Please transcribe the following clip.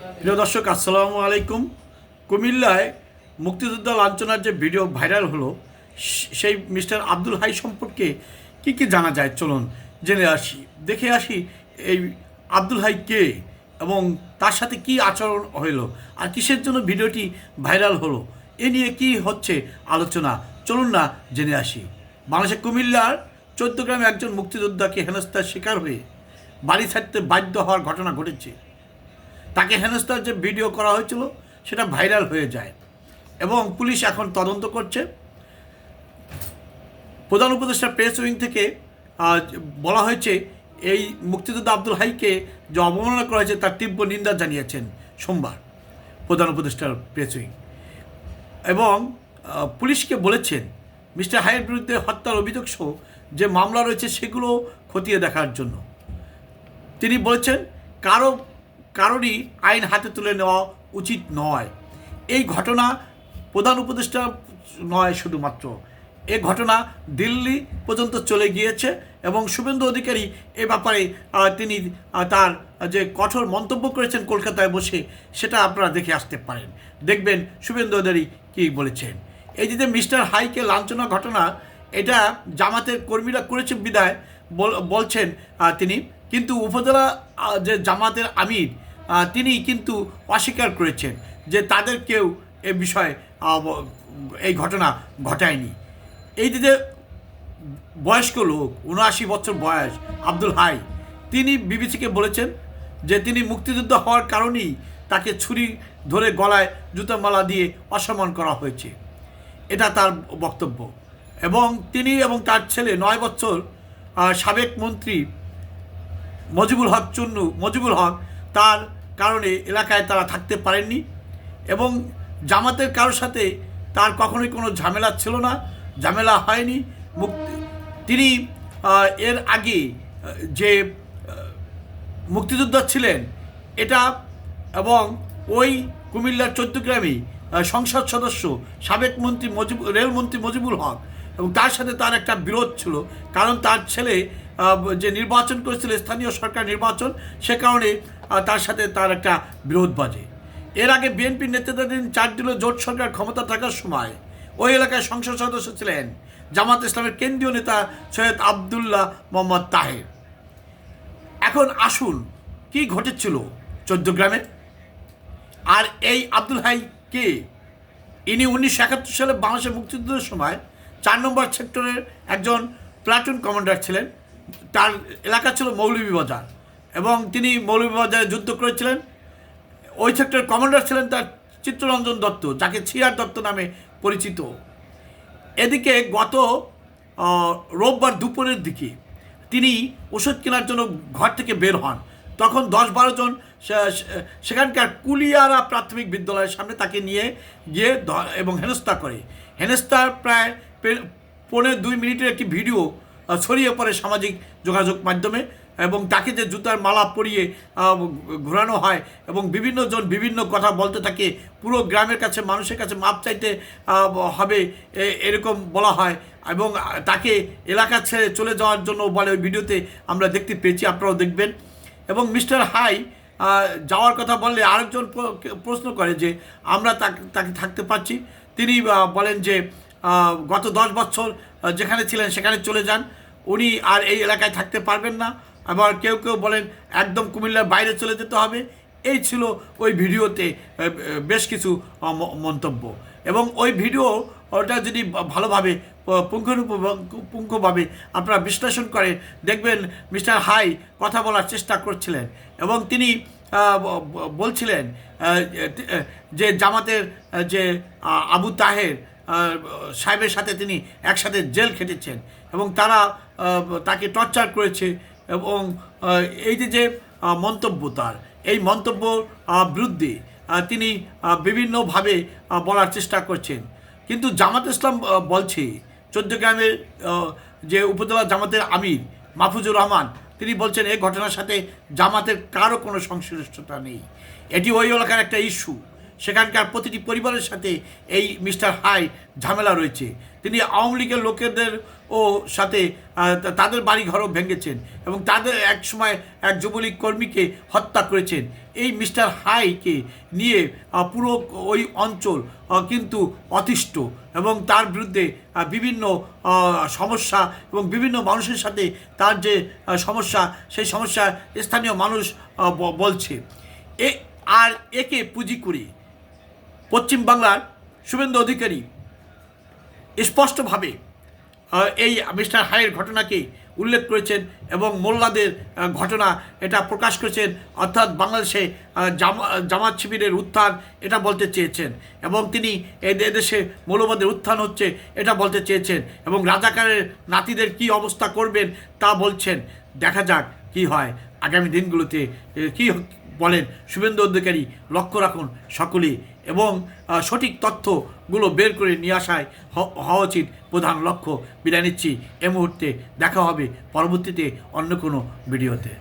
প্রিয় দর্শক, আসসালামু আলাইকুম। কুমিল্লায় মুক্তিযোদ্ধা লাঞ্ছনার যে ভিডিও ভাইরাল হলো সেই মিস্টার আব্দুল হাই সম্পর্কে কি কি জানা যায়? চলুন জেনে আসি। দেখে আসি এই আব্দুল হাই কে এবং তার সাথে কি আচরণ হইল আর কিসের জন্য ভিডিওটি ভাইরাল হলো, এ নিয়ে কি হচ্ছে আলোচনা, চলুন না জেনে আসি। বাংলাদেশের কুমিল্লার চোদ্দ গ্রামে একজন মুক্তিযোদ্ধাকে হেনস্থার শিকার হয়ে বাড়ি ছাড়তে বাধ্য হওয়ার ঘটনা ঘটেছে। তাকে হেনস্থার যে ভিডিও করা হয়েছিল, সেটা ভাইরাল হয়ে যায়। এবং পুলিশ এখন তদন্ত করছে। প্রধান উপদেষ্টা প্রেস উইং থেকে বলা হয়েছে, এই মুক্তিযোদ্ধা আব্দুল হাইকে যে অবমাননা করা হয়েছে, তার তীব্র নিন্দা জানিয়েছেন সোমবার প্রধান উপদেষ্টার প্রেস উইং। এবং পুলিশকে বলেছেন, মিস্টার হাইয়ের বিরুদ্ধে হত্যার অভিযোগ সহ যে মামলা রয়েছে, সেগুলো খতিয়ে দেখার জন্য। তিনি বলেছেন, কারও কারোরই আইন হাতে তুলে নেওয়া উচিত নয়। এই ঘটনা প্রধান উপদেষ্টা নয় শুধুমাত্র। এ ঘটনা দিল্লি পর্যন্ত চলে গিয়েছে এবং শুভেন্দু অধিকারী এ ব্যাপারে তিনি তার যে কঠোর মন্তব্য করেছেন কলকাতায় বসে, সেটা আপনারা দেখে আসতে পারেন। দেখবেন শুভেন্দু অধিকারী কী বলেছেন। এই যে মিস্টার হাইকে লাঞ্ছনা ঘটনা, এটা জামাতের কর্মীরা করেছে বিদায়, বল- বলছেন তিনি। কিন্তু উপজেলা যে জামাতের আমির তিনি কিন্তু অস্বীকার করেছেন যে তাদের কেউ এ বিষয়ে এই ঘটনা ঘটায়নি। এই যে বয়স্ক লোক, উনআশি বছর বয়স, আব্দুল হাই, তিনি বিবিসিকে বলেছেন যে তিনি মুক্তিযুদ্ধ হওয়ার কারণেই তাকে ছুরি ধরে গলায় জুতার মালা দিয়ে অসম্মান করা হয়েছে। এটা তার বক্তব্য। এবং তিনি এবং তার ছেলে নয় বছর সাবেক মন্ত্রী মজিবুল হক চুন্নু, মজিবুল হক তার কারণে এলাকায় তারা থাকতে পারেননি এবং জামাতের কারোর সাথে তার কখনোই কোনো ঝামেলা ছিল না, ঝামেলা হয়নি। মুক্তি, তিনি এর আগে যে মুক্তিযোদ্ধা ছিলেন, এটা এবং ওই কুমিল্লার চৌদ্দগ্রামে সংসদ সদস্য, সাবেক মন্ত্রী মজিব রেলমন্ত্রী মজিবুল হক এবং তার সাথে তার একটা বিরোধ ছিল, কারণ তার ছেলে যে নির্বাচন করেছিল, স্থানীয় সরকার নির্বাচন, সে কারণে তার সাথে তার একটা বিরোধ বাজে। এর আগে বিএনপির নেতৃত্বাধীন চার দিল জোট সরকার ক্ষমতা থাকার সময়, ওই এলাকায় সংসদ সদস্য ছিলেন জামাত ইসলামের কেন্দ্রীয় নেতা সৈয়দ আবদুল্লাহ মোহাম্মদ তাহের। এখন আসুন, কি ঘটেছিল চোদ্দ গ্রামে? আর এই আব্দুল হাই কে? ইনি উনিশশো একাত্তর সালে বাংলাদেশের মুক্তিযুদ্ধের সময় চার নম্বর সেক্টরের একজন প্লাটুন কমান্ডার ছিলেন। তার এলাকা ছিল মৌলভীবাজার এবং তিনি মৌলভীবাজারে যুদ্ধ করেছিলেন। ওই সেক্টরের কমান্ডার ছিলেন তার চিত্তরঞ্জন দত্ত, যাকে ছিয়ার দত্ত নামে পরিচিত। এদিকে গত রোববার দুপুরের দিকে তিনি ওষুধ কেনার জন্য ঘর থেকে বের হন। তখন দশ বারো জন সেখানকার কুলিয়ারা প্রাথমিক বিদ্যালয়ের সামনে তাকে নিয়ে গিয়ে এবং হেনস্থা করে। হেনস্থার প্রায় পৌনে দুই মিনিটের একটি ভিডিও ছড়িয়ে পড়ে সামাজিক যোগাযোগ মাধ্যমে এবং তাকে যে জুতার মালা পরিয়ে ঘোরানো হয় এবং বিভিন্ন জন বিভিন্ন কথা বলতে থাকে, পুরো গ্রামের কাছে, মানুষের কাছে মাপ চাইতে হবে এরকম বলা হয় এবং তাকে এলাকা ছেড়ে চলে যাওয়ার জন্য বলে ওই ভিডিওতে আমরা দেখতে পেয়েছি, আপনারাও দেখবেন। এবং মিস্টার হাই যাওয়ার কথা বললে আরেকজন প্রশ্ন করে যে আমরা তাকে থাকতে পারছি। তিনি বলেন যে গত দশ বছর যেখানে ছিলেন সেখানে চলে যান। উনি আর এই এলাকায় থাকতে পারবেন না। আবার কেউ কেউ বলেন, একদম কুমিল্লার বাইরে চলে যেতে হবে। এই ছিল ওই ভিডিওতে বেশ কিছু মন্তব্য। এবং ওই ভিডিও ওটা যদি ভালোভাবে পুঙ্খভাবে আপনারা বিশ্লেষণ করেন, দেখবেন মিস্টার হাই কথা বলার চেষ্টা করছিলেন। এবং তিনি বলছিলেন যে জামাতের যে আবু তাহের সাহেবের সাথে তিনি একসাথে জেল খেটেছেন। এবং তারা তাকে টর্চার করেছে এবং এই যে মন্তব্য তার এই মন্তব্য বিরুদ্ধে তিনি বিভিন্নভাবে বলার চেষ্টা করছেন। কিন্তু জামাত ইসলাম বলছে চোদ্দ গ্রামের আহ, যে উপজেলা জামাতের আমির মাহফুজুর রহমান তিনি বলছেন এই ঘটনার সাথে জামাতের কারও কোনো সংশ্লিষ্টতা নেই। এটি ওই এলাকার একটা ইস্যু। সেখানকার প্রতিটি পরিবারের সাথে এই মিস্টার হাই ঝামেলা রয়েছে। তিনি আওয়ামী লীগের লোকেদের ও সাথে তাদের বাড়ি ঘরও ভেঙেছেন এবং তাদের এক সময় এক যুবলীগ কর্মীকে হত্যা করেছেন। এই মিস্টার হাইকে নিয়ে পুরো ওই অঞ্চল কিন্তু অতিষ্ঠ এবং তার বিরুদ্ধে বিভিন্ন সমস্যা এবং বিভিন্ন মানুষের সাথে তার যে সমস্যা, সেই সমস্যা স্থানীয় মানুষ বলছে। এ, আর একে পুঁজি করে পশ্চিমবাংলার শুভেন্দু অধিকারী, স্পষ্টভাবে এই মিস্টার হায়ের ঘটনাকে উল্লেখ করেছেন এবং মোল্লাদের ঘটনা এটা প্রকাশ করেছেন, অর্থাৎ বাংলাদেশে জামা, জামাত শিবিরের উত্থান এটা বলতে চেয়েছেন এবং তিনি দেশে মৌলবাদের উত্থান হচ্ছে এটা বলতে চেয়েছেন এবং রাজাকারের নাতিদের কি অবস্থা করবেন তা বলছেন। দেখা যাক কি হয় আগামী দিনগুলোতে কি বলেন, শুভেন্দু অধিকারী, লক্ষ্য রাখুন সকলে এবং সঠিক তথ্যগুলো বের করে নিয়ে আসায় হওয়া উচিত। প্রধান লক্ষ্য, বিদায় নিচ্ছি। এ মুহূর্তে দেখা হবে পরবর্তীতে অন্য কোনো ভিডিওতে।